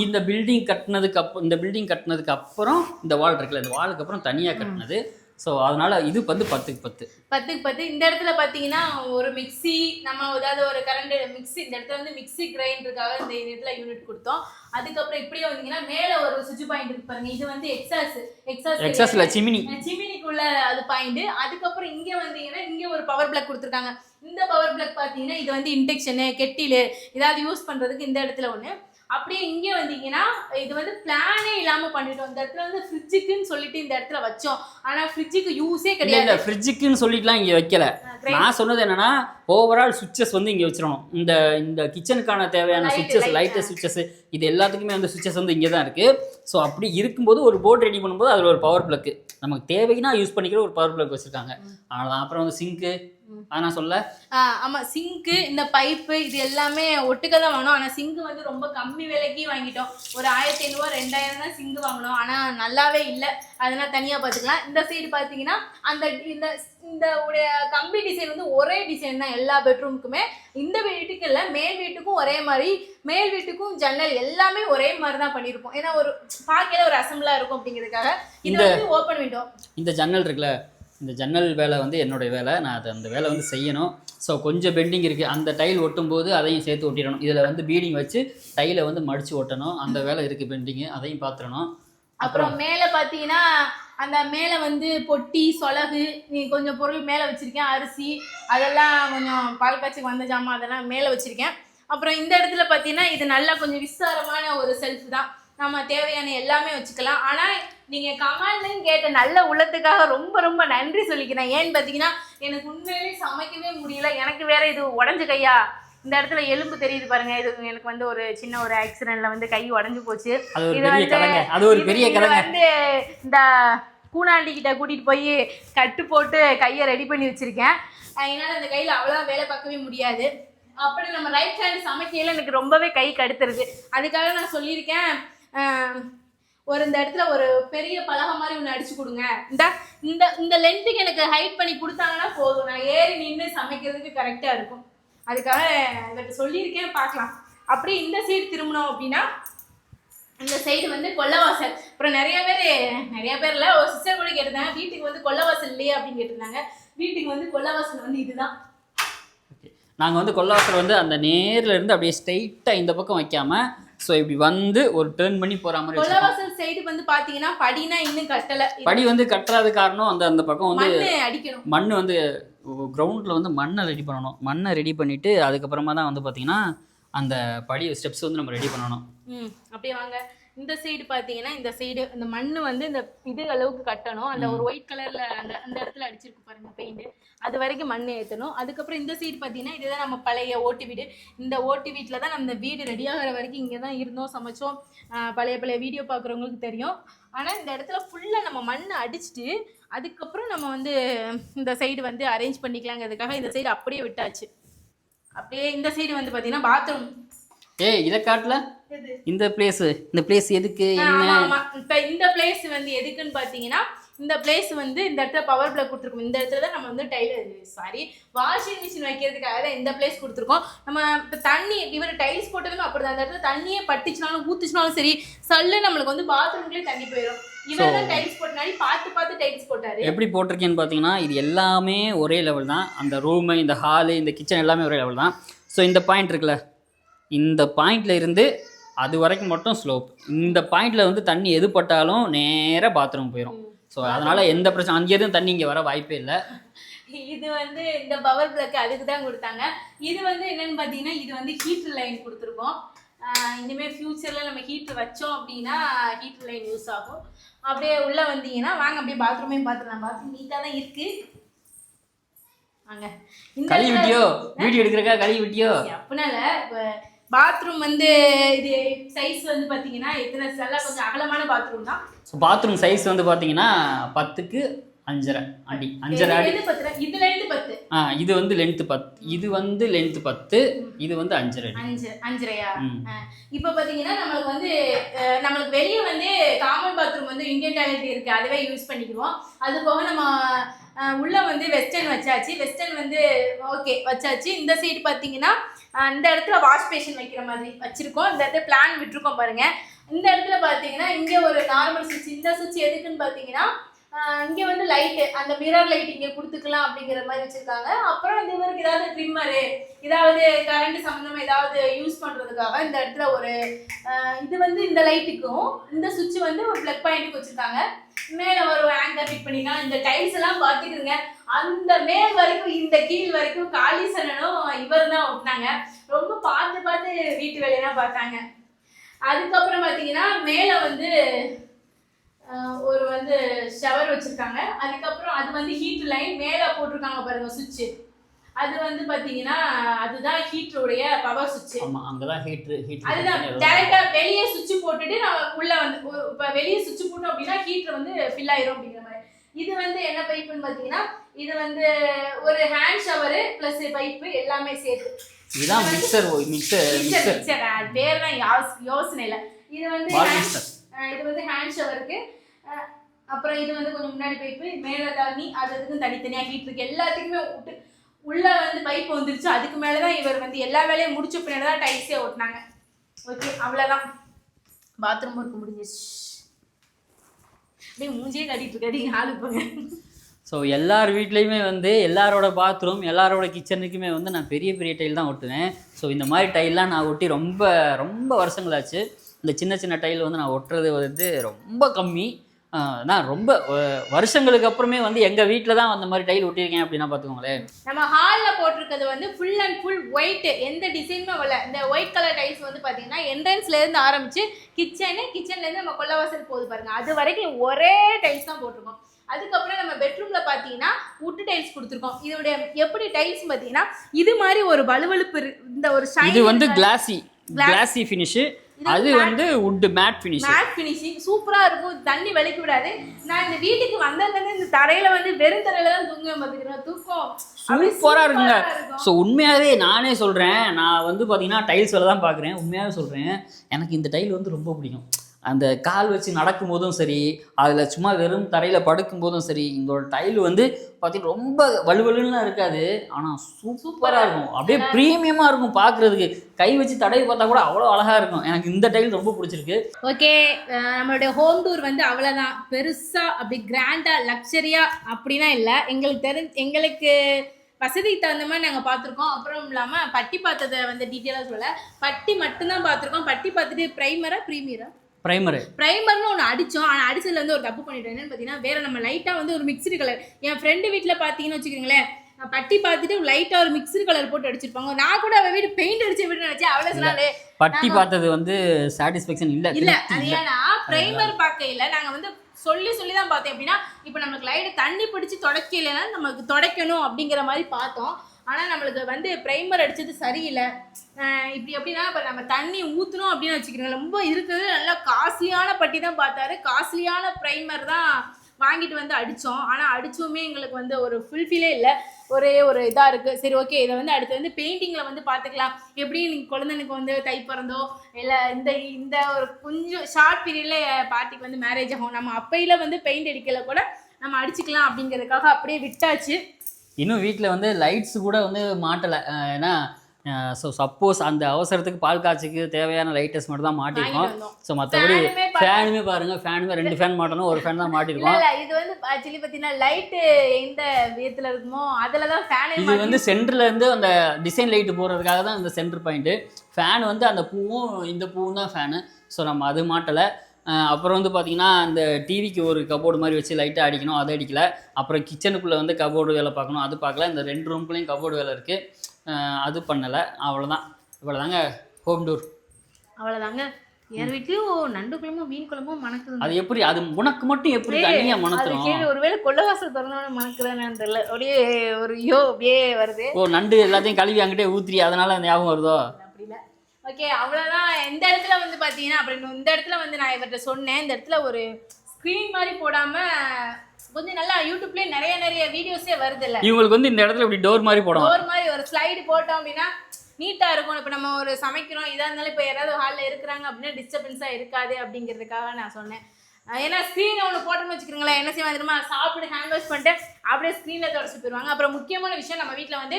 இந்த பில்டிங் கட்டினதுக்கு அப்புறம் இந்த பில்டிங் கட்டினதுக்கு அப்புறம் இந்த வால் இருக்குல்ல இந்த வாலுக்கு அப்புறம் தனியாக கட்டினது. ஸோ அதனால இது வந்து பத்துக்கு பத்து. பத்துக்கு பத்து. இந்த இடத்துல பார்த்தீங்கன்னா ஒரு மிக்ஸி நம்ம ஏதாவது ஒரு கரண்ட் மிக்ஸி இந்த இடத்துல வந்து மிக்ஸி கிரைண்டருக்காக இந்த இடத்துல யூனிட் கொடுத்தோம். அதுக்கப்புறம் இப்படியே வந்தீங்கன்னா மேலே ஒரு சுவிட்ச் பாயிண்ட் இருக்கு பாருங்க. இது வந்து எக்ஸாஸ் எக்ஸாஸ் எக்ஸாஸில் சிமினி. சிமினிக்குள்ள அது பாயிண்ட் அதுக்கப்புறம் இங்க வந்தீங்கன்னா இங்க ஒரு பவர் பிளக் கொடுத்துருக்காங்க. இந்த பவர் பிளக் பார்த்தீங்கன்னா இது வந்து இண்டக்ஷனு கெட்டிலு ஏதாவது யூஸ் பண்றதுக்கு இந்த இடத்துல ஒன்று அப்படியே இங்கே வந்தீங்கன்னா இது வந்து பிளானே இல்லாம பண்ணிட்டோம். இந்த இடத்துல வந்து ஃப்ரிட்ஜுக்குன்னு சொல்லிட்டு இந்த இடத்துல வச்சோம். ஆனா ஃப்ரிட்ஜுக்கு யூஸே கிடையாது இல்லை ஃப்ரிட்ஜுக்குன்னு சொல்லிட்டுலாம் இங்கே வைக்கல. நான் சொன்னது என்னன்னா ஓவரால் சுவிச்சஸ் வந்து இங்கே வச்சிடணும். இந்த இந்த கிச்சனுக்கான தேவையான சுவிச்சஸ். லைட்டு சுவிச்சஸ் இது எல்லாத்துக்குமே வந்து சுவிச்சஸ் வந்து இங்கே தான் இருக்குது ஸோ அப்படி இருக்கும்போது ஒரு போர்டு ரெடி பண்ணும்போது அதில் ஒரு பவர் பிளக்கு நமக்கு தேவைன்னா யூஸ் பண்ணிக்கிற ஒரு பவர் பிளக் வச்சுருக்காங்க. அவ்வளோதான் அப்புறம் வந்து சிங்க்கு அதான் சொல்ல? ஆமா சிங்க்கு இந்த பைப்பு இது எல்லாமே ஒட்டுக்க தான் வாங்கணும் ஆனா சிங்க் வந்து ரொம்ப கம்மி விலைக்கு வாங்கிட்டோம். ஒரு ஆயிரத்தி ஐநூறுவா ரெண்டாயிரம் தான் சிங்க் வாங்கினோம். ஆனா நல்லாவே இல்லை. அதெல்லாம் தனியா பார்த்துக்கலாம். இந்த சைடு பார்த்தீங்கன்னா அந்த இந்த இந்த உடைய கம்பி டிசைன் வந்து ஒரே டிசைன் தான் எல்லா பெட்ரூமுக்குமே இந்த வீட்டுக்கு இல்லை மேல் வீட்டுக்கும் ஒரே மாதிரி மேல் வீட்டுக்கும் ஜன்னல் எல்லாமே ஒரே மாதிரி தான் பண்ணியிருப்போம். ஏன்னா ஒரு பார்க்கல ஒரு அசம்பிளா இருக்கும் அப்படிங்கிறதுக்காக. இது இந்த- வந்து ஓப்பன் விண்டோ இந்த ஜன்னல் இருக்குல்ல இந்த ஜன்னல் வேலை வந்து என்னுடைய வேலை. நான் அதை அந்த வேலை வந்து செய்யணும். ஸோ கொஞ்சம் பெண்டிங் இருக்குது அந்த டைல் ஒட்டும் போது அதையும் சேர்த்து ஒட்டிடணும். இதில் வந்து பீடிங் வச்சு டைலை வந்து மடித்து ஒட்டணும். அந்த வேலை இருக்குது பெண்டிங்கு அதையும் பார்த்துடணும் அப்புறம் மேலே பார்த்தீங்கன்னா அந்த மேலே வந்து பொட்டி சொலகு நீ கொஞ்சம் பொருள் மேலே வச்சிருக்கேன். அரிசி அதெல்லாம் கொஞ்சம் பால் காய்ச்சிக்கு வந்த ஜாமான் அதெல்லாம் மேலே வச்சிருக்கேன். அப்புறம் இந்த இடத்துல பார்த்தீங்கன்னா இது நல்லா கொஞ்சம் விஸ்தாரமான ஒரு செல்ஃப் தான். நம்ம தேவையான எல்லாமே வச்சுக்கலாம். ஆனால் நீங்கள் கமாண்ட்லையும் கேட்ட நல்ல உள்ளத்துக்காக ரொம்ப ரொம்ப நன்றி சொல்லிக்கிறேன். ஏன்னு பார்த்தீங்கன்னா எனக்கு உண்மையிலேயே சமைக்கவே முடியல. எனக்கு வேற இது உடஞ்ச கையா? இந்த இடத்துல எலும்பு தெரியுது பாருங்க. இது எனக்கு வந்து ஒரு சின்ன ஒரு ஆக்சிடென்ட்ல வந்து கை உடஞ்சு போச்சு. இது வந்து- அது ஒரு பெரிய வந்து இந்த கூனாண்டி கிட்ட கூட்டிட்டு போய் கட்டு போட்டு கையை ரெடி பண்ணி வச்சிருக்கேன். அதனால அந்த கையில அவ்வளோ வேலை பார்க்கவே முடியாது. அப்படி நம்ம ரைட் ஹேண்ட் சமைக்கையில எனக்கு ரொம்பவே கை கடுத்துருது. அதுக்காக நான் சொல்லியிருக்கேன். ஒரு இந்த இடத்துல ஒரு பெரிய பலகை மாதிரி ஒன்று அடிச்சு கொடுங்க. இந்த இந்த இந்த லென்த்துக்கு எனக்கு ஹைட் பண்ணி கொடுத்தாங்கன்னா போதும். நான் ஏறி நின்று சமைக்கிறதுக்கு கரெக்டாக இருக்கும். அதுக்காக இவர்கிட்ட சொல்லியிருக்கேன் பார்க்கலாம். அப்படியே இந்த சைடு திரும்பினோம் அப்படின்னா இந்த சைடு வந்து கொல்லவாசல் அப்புறம் நிறைய பேர் நிறைய பேர்ல ஒரு சிஸ்டர் கூட கேட்டிருந்தாங்க வீட்டுக்கு வந்து கொல்லவாசல் இல்லையே அப்படின்னு கேட்டிருந்தாங்க. வீட்டுக்கு வந்து கொல்லவாசல் வந்து இதுதான். நாங்கள் வந்து கொல்லவாசல் வந்து அந்த நேரில் இருந்து அப்படியே ஸ்ட்ரைட்டாக இந்த பக்கம் வைக்காமல் ஸோ இப்படி வந்து ஒரு டேர்ன் பண்ணி போகிற மாதிரி சைடு வந்து பாத்தீங்கன்னா படினா இன்னும் கட்டல. படி வந்து கட்டுறது காரணம் அந்த அந்த பக்கம் வந்து அடிக்கணும். மண் வந்து கிரவுண்டில் வந்து மண்ணை ரெடி பண்ணணும். மண்ணை ரெடி பண்ணிவிட்டு அதுக்கப்புறமா தான் வந்து பார்த்திங்கன்னா அந்த படி ஸ்டெப்ஸ் வந்து நம்ம ரெடி பண்ணணும். ம் அப்படியே வாங்க. இந்த சைடு பார்த்தீங்கன்னா இந்த சைடு இந்த மண் வந்து இந்த இது அளவுக்கு கட்டணும். அந்த ஒரு ஒயிட் கலர்ல அந்த அந்த இடத்துல அடிச்சிருக்கு பாருங்க பெயிண்ட் அது வரைக்கும் மண் ஏற்றணும் அதுக்கப்புறம் இந்த சைடு பார்த்தீங்கன்னா இதுதான் நம்ம பழைய ஓட்டு வீடு. இந்த ஓட்டு வீட்டில் தான் நம்ம வீடு ரெடி ஆகிற வரைக்கும் இங்கே தான் இருந்தோம் சமைச்சோம். பழைய பழைய வீடியோ பார்க்குறவங்களுக்கு தெரியும். ஆனால் இந்த இடத்துல ஃபுல்லாக நம்ம மண் அடிச்சிட்டு அதுக்கப்புறம் நம்ம வந்து இந்த சைடு வந்து அரேஞ்ச் பண்ணிக்கலாங்கிறதுக்காக இந்த சைடு அப்படியே விட்டாச்சு. அப்படியே இந்த சைடு வந்து பார்த்தீங்கன்னா பாத்ரூம் ஏய் இதை காட்டல? இந்த பிளேஸு இந்த பிளேஸ் எதுக்கு? என்ன? இந்த பிளேஸ் வந்து எதுக்குன்னு பாத்தீங்கன்னா இந்த பிளேஸ் வந்து இந்த இடத்துல பவர் பிளக் கொடுத்துருக்கோம். இந்த இடத்துல தான் நம்ம வந்து டைல் சாரி வாஷிங் மிஷின் வைக்கிறதுக்காக தான் இந்த பிளேஸ் கொடுத்துருக்கோம். நம்ம இப்போ தண்ணி இவர் டைல்ஸ் போட்டதுமே அப்படிதான். அந்த இடத்துல தண்ணியே பட்டுச்சுனாலும் ஊத்துச்சுனாலும் சரி சல்லு நம்மளுக்கு வந்து பாத்ரூம்லேயே தண்ணி போயிடும் இவர் தான் டைல்ஸ் போட்டனாடி பார்த்து பார்த்து டைல்ஸ் போட்டாரு. எப்படி போட்டிருக்கேன்னு பார்த்தீங்கன்னா இது எல்லாமே ஒரே லெவல் தான். அந்த ரூமு இந்த ஹாலு இந்த கிச்சன் எல்லாமே ஒரே லெவல் தான். ஸோ இந்த பாயிண்ட் இருக்குல்ல இந்த பாயிண்ட்ல இருந்து அது வரைக்கும் மட்டும் ஸ்லோப் இந்த பாயிண்ட்ல வந்து தண்ணி எது பட்டாலும் நேராக பாத்ரூம் போயிடும் ஸோ அதனால எந்த பிரச்சனை அங்கே எதுவும் தண்ணி இங்கே வர வாய்ப்பே இல்லை. இது வந்து இந்த பவர் பிளக் அதுக்கு தான் கொடுத்தாங்க. இது வந்து என்னன்னு பார்த்தீங்கன்னா இது வந்து ஹீட்டர் லைன் கொடுத்துருக்கோம். இனிமேல் ஃப்யூச்சரில் நம்ம ஹீட்ரு வச்சோம் அப்படின்னா ஹீட்ரு லைன் யூஸ் ஆகும். அப்படியே உள்ளே வந்தீங்கன்னா வாங்க அப்படியே பாத்ரூமையும் பார்த்துக்கலாம் பாத்ரூம் நீட்டாக தான் இருக்குது வாங்க. கழுவி விட்டியோ? வீடியோ எடுக்கிறக்கா கழுவி விட்டியோ? அப்படினால இப்போ பாத்ரூம் வந்து இது சைஸ் வந்து பார்த்தீங்கன்னா எத்தனை நல்லா கொஞ்சம் அகலமான பாத்ரூம் தான். ஸோ பாத்ரூம் சைஸ் வந்து பார்த்தீங்கன்னா பத்துக்கு அஞ்சரை அடி அஞ்சரை அடி. இது இருந்து பத்து? ஆ இது வந்து லென்த்து பத்து இது வந்து லென்த்து பத்து இது வந்து அஞ்சரை அடி. அஞ்சு அஞ்சரையா. இப்போ பார்த்தீங்கன்னா நம்மளுக்கு வந்து நம்மளுக்கு வெளியே வந்து காமன் பாத்ரூம் இந்தியன் டாய்லெட் இருக்கு அதுவே யூஸ் பண்ணிக்குவோம் அது போக நம்ம உள்ளே உள்ள வந்து வெஸ்டர்ன் வச்சாச்சு. வெஸ்டர்ன் வந்து ஓகே வச்சாச்சு. இந்த சைடு பார்த்தீங்கன்னா இந்த இடத்துல வாஷ் பேஷன் வைக்கிற மாதிரி வச்சிருக்கோம். இந்த இடத்துல பிளான் விட்டுருக்கோம் பாருங்க. இந்த இடத்துல பார்த்தீங்கன்னா இங்கே ஒரு நார்மல் சுவிட்ச் இந்த சுவிட்ச் எதுக்குன்னு பார்த்தீங்கன்னா இங்கே வந்து லைட்டு அந்த மிரர் லைட் இங்கே கொடுத்துக்கலாம் அப்படிங்கிற மாதிரி வச்சுருக்காங்க. அப்புறம் இந்த இவருக்கு ஏதாவது ட்ரிம்மரு ஏதாவது கரண்ட் சம்மந்தமாக ஏதாவது யூஸ் பண்ணுறதுக்காக இந்த இடத்துல ஒரு இது வந்து இந்த லைட்டுக்கும் இந்த சுவிட்ச் வந்து ஒரு ப்ளக் பாயிண்ட்டுக்கு வச்சிருக்காங்க. மேலே ஒரு ஆங்கர் ஃபிட் பண்ணிக்கலாம். இந்த டைல்ஸ் எல்லாம் பாத்துக்கிறங்க அந்த மேல் வரைக்கும் இந்த கீழ் வரைக்கும் காளிசனனும் இவர் தான் ஒட்டினாங்க. ரொம்ப பார்த்து பார்த்து வீட்டு வேலையெல்லாம் பார்த்தாங்க. அதுக்கப்புறம் பார்த்தீங்கன்னா மேலே வந்து ஒரு வந்து ஷவர் வச்சிருக்காங்க. அதுக்கப்புறம் அது வந்து ஹீட் லைன் மேலே போட்டிருக்காங்க பாருங்க சுவிட்ச் அது வந்து பாத்தீங்கன்னா அதுதான் ஹீட்டருடைய பவர் சுவிட்ச் ஆமாம் அங்கே தான் ஹீட்ரு அதுதான். டைரக்டா வெளியே சுவிட்ச் போட்டுட்டு நம்ம உள்ள வந்து இப்ப வெளியே சுவிட்ச் போட்டோம் அப்படின்னா ஹீட்டர் வந்து ஃபில் ஆயிரும் அப்படிங்கிற மாதிரி. இது வந்து என்ன பைப்புன்னு பாத்தீங்கன்னா இது வந்து ஒரு ஹேண்ட் ஷவர் பிளஸ் பைப்பு எல்லாமே சேர்த்து. இதுதான் மிக்சர் மிக்சர் மிக்சர் மிக்சர் பேர் தான் யோசனை இல்லை இது வந்து இது வந்து ஹேண்ட் ஷவருக்கு அப்புறம் இது வந்து கொஞ்சம் முன்னாடி பைப்பு மேலே தண்ணி அது அதுக்கும் தனித்தனியாக ஹீட் இருக்கு. எல்லாத்துக்குமே விட்டு உள்ள வந்து பைப் வந்துருச்சு. அதுக்கு மேலே தான் இவர் வந்து எல்லா வேலையும் முடிச்ச பின்னாடி தான் டைல்ஸே ஓட்டினாங்க. ஓகே அவ்வளோதான் பாத்ரூம் ஒர்க் முடிஞ்சிச்சு அப்படியே மூஞ்சியே கட்டிட்டு இருக்காடி ஆளு போங்க ஸோ எல்லார் வீட்லேயுமே வந்து எல்லாரோட பாத்ரூம் எல்லாரோட கிச்சனுக்குமே வந்து நான் பெரிய பெரிய டைல் தான் ஒட்டுவேன் ஸோ இந்த மாதிரி டைல்லாம் நான் ஒட்டி ரொம்ப ரொம்ப வருஷங்களாச்சு. இந்த சின்ன சின்ன டைல் வந்து நான் ஒட்டுறது வந்து ரொம்ப கம்மி. நான் ரொம்ப வருஷங்களுக்கு அப்புறமே வந்து எங்கள் வீட்டில் தான் அந்த மாதிரி டைல் ஒட்டியிருக்கேன் அப்படின்னா பார்த்துக்கோங்களேன். நம்ம ஹாலில் போட்டிருக்கிறது வந்து ஃபுல் அண்ட் ஃபுல் ஒயிட் எந்த டிசைனுமே வரல. இந்த ஒயிட் கலர் டைல்ஸ் வந்து பார்த்தீங்கன்னா என்ட்ரன்ஸ்ல இருந்து ஆரம்பிச்சு கிச்சனு கிச்சன்லேருந்து நம்ம கொல்லவாசல் போகுது பாருங்க. அது வரைக்கும் ஒரே டைல்ஸ் தான் போட்டிருக்கோம். அதுக்கப்புறம் நம்ம பெட்ரூம்ல பார்த்தீங்கன்னா உட்டு டைல்ஸ் கொடுத்துருக்கோம். இதோடைய எப்படி டைல்ஸ் பார்த்தீங்கன்னா இது மாதிரி ஒரு வலுவழுப்பு இரு- இந்த ஒரு இது வந்து கிளாசி கிளாசி ஃபினிஷு அது வந்து wood matte finish matte finishing சூப்பரா இருக்கும். தண்ணி வலிக்க விடாது. நான் இந்த வீட்டுக்கு வந்ததுலேருந்து இந்த தரையில வந்து வெறும் தரையில தான் தூங்குவேன் பார்த்துக்கிறேன் தூக்கம். சூப்பராக இருக்குங்க. ஸோ உண்மையாகவே நானே சொல்கிறேன் நான் வந்து பார்த்தீங்கன்னா டைல்ஸ் வேலை தான் பார்க்குறேன் உண்மையாகவே சொல்கிறேன் எனக்கு இந்த டைல் வந்து ரொம்ப பிடிக்கும். அந்த கால் வச்சு நடக்கும் போதும் சரி அதில் சும்மா வெறும் தரையில் படுக்கும் போதும் சரி இந்த டைல் வந்து பார்த்தீங்கன்னா ரொம்ப வலுவலுன்னு இருக்காது. ஆனால் சூப்பராக இருக்கும். அப்படியே ப்ரீமியமாக இருக்கும் பார்க்குறதுக்கு கை வச்சு தடவி பார்த்தா கூட அவ்வளோ அழகாக இருக்கும். எனக்கு இந்த டைல் ரொம்ப பிடிச்சிருக்கு. ஓகே நம்மளுடைய ஹோம் டூர் வந்து அவ்வளோதான் பெருசாக அப்படி கிராண்டாக லக்ஸரியாக அப்படின்னா இல்லை. எங்களுக்கு தெரிஞ்ச எங்களுக்கு வசதிக்கு தகுந்த மாதிரி நாங்கள் பார்த்துருக்கோம். அப்புறம் இல்லாமல் பட்டி பார்த்ததை வந்து டீட்டெயிலாக சொல்ல பட்டி மட்டும்தான் பார்த்துருக்கோம். பட்டி பார்த்துட்டு ப்ரைமரா ப்ரீமியரா ப்ரைமரு ப்ரைமர்னு ஒன்று அடித்தோம் ஆனால் அடிச்சதுல வந்து ஒரு தப்பு பண்ணிட்டோம். என்னன்னு பார்த்தீங்கன்னா வேற நம்ம லைட்டாக வந்து ஒரு மிக்சடு கலர் என் ஃப்ரெண்டு வீட்டில் பார்த்தீங்கன்னு வச்சுக்கோங்களேன் பட்டி பார்த்துட்டு லைட்டாக ஒரு மிக்சடு கலர் போட்டு அடிச்சிருப்பாங்க. நான் கூட அவள் வீடு பெயிண்ட் அடிச்ச வீடு நினச்சேன். அவ்வளோ சொன்னாலே பட்டி பார்த்தது வந்து சாட்டிஸ்ஃபேக்ஷன் இல்லை இல்ல அது ஏன்னா பிரைமர் பார்க்கையில நாங்க வந்து சொல்லி சொல்லி தான் பார்த்தோம். எப்படின்னா இப்போ நம்மளுக்கு லைட் தண்ணி பிடிச்சி துடைக்கலைன்னா நமக்கு துடைக்கணும் அப்படிங்கிற மாதிரி பார்த்தோம். ஆனால் நம்மளுக்கு வந்து ப்ரைமர் அடித்தது சரியில்லை. இப்படி எப்படின்னா இப்போ நம்ம தண்ணி ஊற்றணும் அப்படின்னு வச்சுக்கிறோங்க ரொம்ப இருக்கிறது நல்லா காஸ்ட்லியான பட்டி தான் பார்த்தாரு. காஸ்ட்லியான ப்ரைமர் தான் வாங்கிட்டு வந்து அடித்தோம் ஆனால் அடித்தோமே எங்களுக்கு வந்து ஒரு ஃபுல்ஃபிலே இல்லை. ஒரே ஒரு இதாக இருக்குது சரி ஓகே இதை வந்து அடுத்து வந்து பெயிண்டிங்கில் வந்து பார்த்துக்கலாம். எப்படி நீங்கள் குழந்தைனுக்கு வந்து தை பிறந்தோ இல்லை இந்த இந்த ஒரு கொஞ்சம் ஷார்ட் பீரியடில் பார்ட்டிக்கு வந்து மேரேஜ் ஆகும். நம்ம அப்பையில் வந்து பெயிண்ட் அடிக்கல கூட நம்ம அடிச்சுக்கலாம் அப்படிங்கிறதுக்காக அப்படியே விட்டாச்சு. இன்னும் வீட்டில் வந்து லைட்ஸ் கூட வந்து மாட்டலை. ஏன்னா ஸோ சப்போஸ் அந்த அவசரத்துக்கு பால் காய்ச்சிக்கு தேவையான லைட்டஸ் மட்டும் தான் வந்தோம். ஸோ மற்றபடி ஃபேனுமே பாருங்கள் ஃபேனுமே ரெண்டு ஃபேன் மாட்டணும் ஒரு ஃபேன் தான் இல்ல இது வந்து ஆக்சுவலி பார்த்தீங்கன்னா லைட்டு எந்த விதத்தில் இருக்குமோ அதில் தான் ஃபேனே இது வந்து சென்டர்ல இருந்து அந்த டிசைன் லைட்டு போடுறதுக்காக தான் இந்த சென்டர் பாயிண்ட்டு ஃபேன் வந்து அந்த பூவும் இந்த பூவும் தான் ஃபேனு ஸோ நம்ம அது மாட்டலை. அப்புறம் வந்து பார்த்தீங்கன்னா அந்த டிவிக்கு ஒரு கபோர்டு மாதிரி வச்சு லைட்டாக அடிக்கணும் அதை அடிக்கல. அப்புறம் கிச்சனுக்குள்ளே வந்து கபோர்டு வேலை பார்க்கணும் அது பார்க்கல. இந்த ரெண்டு ரூம்குள்ளேயும் கபோர்டு வேலை இருக்குது அது பண்ணலை. அவ்வளோதான் இவ்வளோதாங்க ஹோம் டூர் அவ்வளவுதாங்க. யார் வீட்லயும் நண்டு குழம்பும் மீன் குழம்பும் மணக்குது அது எப்படி? அது உனக்கு மட்டும் எப்படி தனியா கீழே ஒருவேளை கொள்ளவாசல் திறந்தோன்னு மணக்குதானு தெரியல. அப்படியே ஒரு யோ அப்படியே வருது. ஓ நண்டு எல்லாத்தையும் கழுவி அங்கிட்டே ஊத்துறி அதனால அந்த ஞாபகம் வருதோ? ஓகே அவ்வளோதான் இந்த இடத்துல வந்து பார்த்தீங்கன்னா அப்படின்னு இந்த இடத்துல வந்து நான் இவர்கிட்ட சொன்னேன். இந்த இடத்துல ஒரு ஸ்க்ரீன் மாதிரி போடாமல் கொஞ்சம் நல்லா யூடியூப்லேயே நிறைய நிறைய வீடியோஸே வருது இல்லை? இவங்களுக்கு வந்து இந்த இடத்துல இப்படி டோர் மாதிரி போடணும். டோர் மாதிரி ஒரு ஸ்லைடு போட்டோம் அப்படின்னா நீட்டாக இருக்கும். இப்போ நம்ம ஒரு சமைக்கிறோம். இதாக இருந்தாலும் இப்போ யாராவது ஹாலில் இருக்கிறாங்க அப்படின்னா டிஸ்டர்பன்ஸாக இருக்காது அப்படிங்கிறதுக்காக நான் சொன்னேன். ஏன்னா ஸ்க்ரீனை ஒன்று போட்டோம்னு வச்சுக்கிறீங்களேன் என்ன செய்வாங்க தெரியுமா? சாப்பிட்டு ஹேண்ட் வாஷ் பண்ணிட்டு அப்படியே ஸ்க்ரீனில் தொடச்சு போயிடுவாங்க. அப்புறம் முக்கியமான விஷயம் நம்ம வீட்டில் வந்து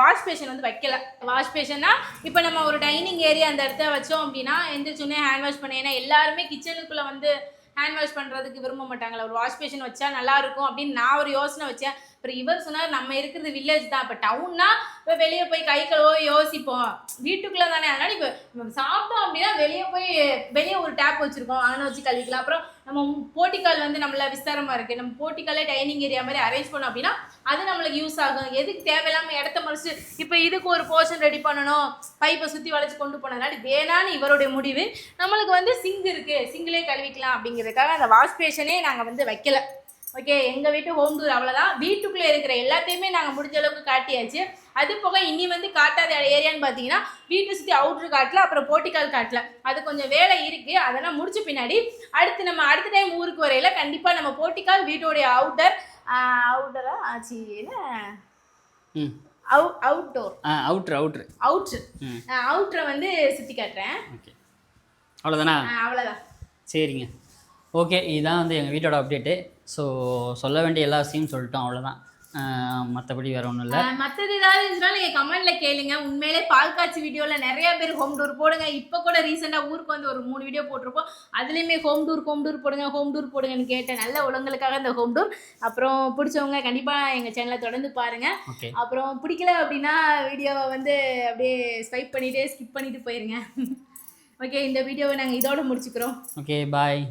வாஷ் பேஷன் வந்து வைக்கல. வாஷ் பேஷன்னா இப்போ நம்ம ஒரு டைனிங் ஏரியா அந்த இடத்த வச்சோம் அப்படின்னா எந்திரிச்சோன்னே ஹேண்ட் வாஷ் பண்ண ஏன்னா எல்லாருமே கிச்சனுக்குள்ளே வந்து ஹேண்ட் வாஷ் பண்ணுறதுக்கு விரும்ப மாட்டாங்களா. ஒரு வாஷ் பேஷன் வச்சா நல்லாயிருக்கும் அப்படின்னு நான் ஒரு யோசனை வச்சேன். அப்புறம் இவர் சொன்னார் நம்ம இருக்கிறது வில்லேஜ் தான். இப்போ டவுன்னா இப்போ வெளியே போய் கை கழுவோ யோசிப்போம். வீட்டுக்குள்ளே தானே? அதனால இப்போ நம்ம சாப்பிட்டோம் அப்படின்னா வெளியே போய் வெளியே ஒரு டேப் வச்சுருக்கோம். அங்கே வச்சு கழுவிக்கலாம். அப்புறம் நம்ம போட்டிக்கால் வந்து நம்மள விஸ்தாரமாக இருக்குது நம்ம போட்டிக்காலே டைனிங் ஏரியா மாதிரி அரேஞ்ச் பண்ணோம் அப்படின்னா அது நம்மளுக்கு யூஸ் ஆகும். எதுக்கு தேவையில்லாமல் இடத்த மறைச்சு இப்போ இதுக்கு ஒரு போர்ஷன் ரெடி பண்ணணும். பைப்பை சுற்றி வளைச்சு கொண்டு போனதுனால வேணான்னு இவருடைய முடிவு. நம்மளுக்கு வந்து சிங்க் இருக்குது சிங்கிலே கழுவிக்கலாம் அப்படிங்கிறதுக்காக அந்த வாஷ் பேஷனே நாங்கள் வந்து வைக்கலை. ஓகே எங்கள் வீட்டு ஹோம் டூர் அவ்வளோதான் வீட்டுக்குள்ளே இருக்கிற எல்லாத்தையுமே நாங்கள் முடிஞ்ச அளவுக்கு காட்டியாச்சு. அது போக இனி வந்து காட்டாத ஏரியான்னு பார்த்தீங்கன்னா வீட்டை சுற்றி அவுட்ரு காட்டில் அப்புறம் போட்டிக்கால் காட்டில். அது கொஞ்சம் வேலை இருக்குது அதெல்லாம் முடிச்ச பின்னாடி அடுத்து நம்ம அடுத்த டைம் ஊருக்கு வரையில கண்டிப்பாக நம்ம போட்டிக்கால் வீட்டோடைய அவுட்டர் அவுட்டரா ஆச்சு என்ன? அவுட்டோர் ஆ அவுட்ரு அவுட்ரு அவுட்ரு அவுட்ரை வந்து சுற்றி காட்டுறேன். ஓகே. அவ்வளோதானா அவ்வளோதான் சரிங்க. ஓகே இதுதான் வந்து எங்கள் வீட்டோட அப்டேட்டு ஸோ சொல்ல வேண்டிய எல்லா விஷயமும் சொல்லிட்டோம் அவ்வளோதான் மற்றபடி வேறு ஒன்றும் இல்லை. மற்றது ஏதாவது இருந்துச்சுன்னா நீங்கள் கமெண்ட்ல கேளுங்க. உண்மையிலே பால் காய்ச்சி வீடியோவில் நிறைய பேர் ஹோம் டூர் போடுங்க. இப்போ கூட ரீசெண்டாக ஊருக்கு வந்து ஒரு மூணு வீடியோ போட்டிருப்போம். அதுலேயுமே ஹோம் டூர் ஹோம் டூர் போடுங்க ஹோம் டூர் போடுங்கன்னு கேட்டேன். நல்ல உலங்களுக்காக இந்த ஹோம் டூர் அப்புறம் பிடிச்சவங்க கண்டிப்பாக எங்கள் சேனலை தொடர்ந்து பாருங்கள் ஓகே அப்புறம் பிடிக்கல அப்படின்னா வீடியோவை வந்து அப்படியே ஸ்வைப் பண்ணிவிட்டு ஸ்கிப் பண்ணிட்டு போயிருங்க. ஓகே இந்த வீடியோவை நாங்கள் இதோட முடிச்சுக்கிறோம். Okay bye